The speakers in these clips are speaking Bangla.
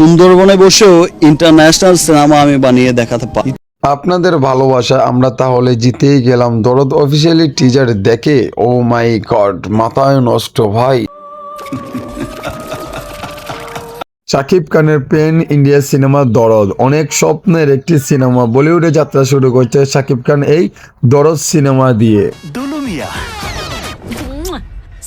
সুন্দরবনে বসেও ইন্টারন্যাশনাল সিনেমা আমি বানিয়ে দেখাতে পারি আপনাদের ভালোবাসা আমরা তাহলে জিতেই গেলাম। দরদ অফিসিয়ালি টিজার দেখে ও মাই গড মাথায় নষ্ট ভাই। শাকিব খানের পেন ইন্ডিয়া সিনেমা দরদ। অনেক স্বপ্নের একটি সিনেমা বলিউডে যাত্রা শুরু করছে শাকিব খান এই দরদ সিনেমা দিয়ে।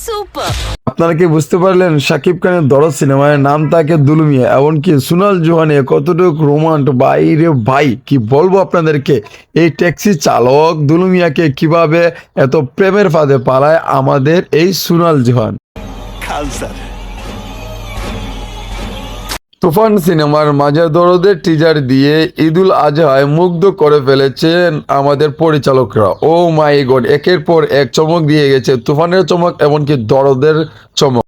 সুপার আপনারা কি বুঝতে পারলেন? শাকিব খানের দরদ সিনেমায় নাম তাকে দুলুমিয়া, এমনকি সুনাল জোহানে কতটুকু রোমান্ট বাইরে ভাই, কি বলব আপনাদেরকে? এই ট্যাক্সি চালক দুলুমিয়াকে কীভাবে এত প্রেমের ফাঁদে পালায় আমাদের এই সুনাল জোহান? তুফান সিনেমার মাজার দরদের টিজার দিয়ে ঈদুল আজহায় মুগ্ধ করে ফেলেছেন আমাদের পরিচালকরা। ও মাই গড একের পর এক চমক দিয়ে গেছে তুফানের চমক, এমনকি দরদের চমক।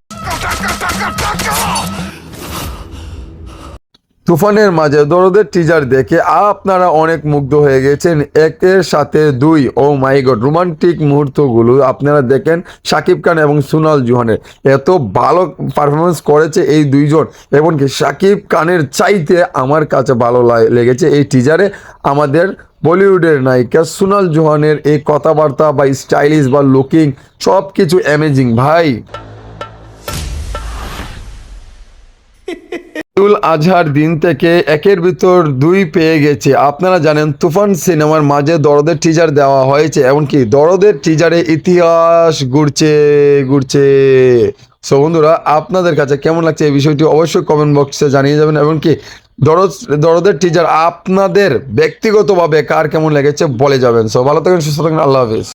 তুফানের মাঝে দরদের টিজার দেখে আপনারা অনেক মুগ্ধ হয়ে গেছেন। একের সাথে দুই ও মাই গড রোমান্টিক মুহূর্তগুলো আপনারা দেখেন শাকিব খান এবং সুনাল জোহানের। এত ভালো পারফরমেন্স করেছে এই দুইজন, এমনকি শাকিব খানের চাইতে আমার কাছে ভালো লেগেছে এই টিজারে আমাদের বলিউডের নায়িকা সুনাল জোহানের এই কথাবার্তা বা স্টাইলিশ বা লুকিং সব কিছু অ্যামেজিং ভাই। ঈদুল আজহার দিন থেকে একের ভিতর দুই পেয়ে গেছে। আপনারা জানেন, তুফান সিনেমার মাঝে দরদের টিজার দেওয়া হয়েছে, এমনকি দরদের টিজারে ইতিহাস ঘুরছে ঘুরছে। সো বন্ধুরা, আপনাদের কাছে কেমন লাগছে এই বিষয়টি অবশ্যই কমেন্ট বক্সে জানিয়ে যাবেন, এমনকি দরদ, দরদের টিজার আপনাদের ব্যক্তিগতভাবে কার কেমন লেগেছে বলে যাবেন। সো ভালো থাকেন, সুস্থ থাকেন, আল্লাহ হাফিজ।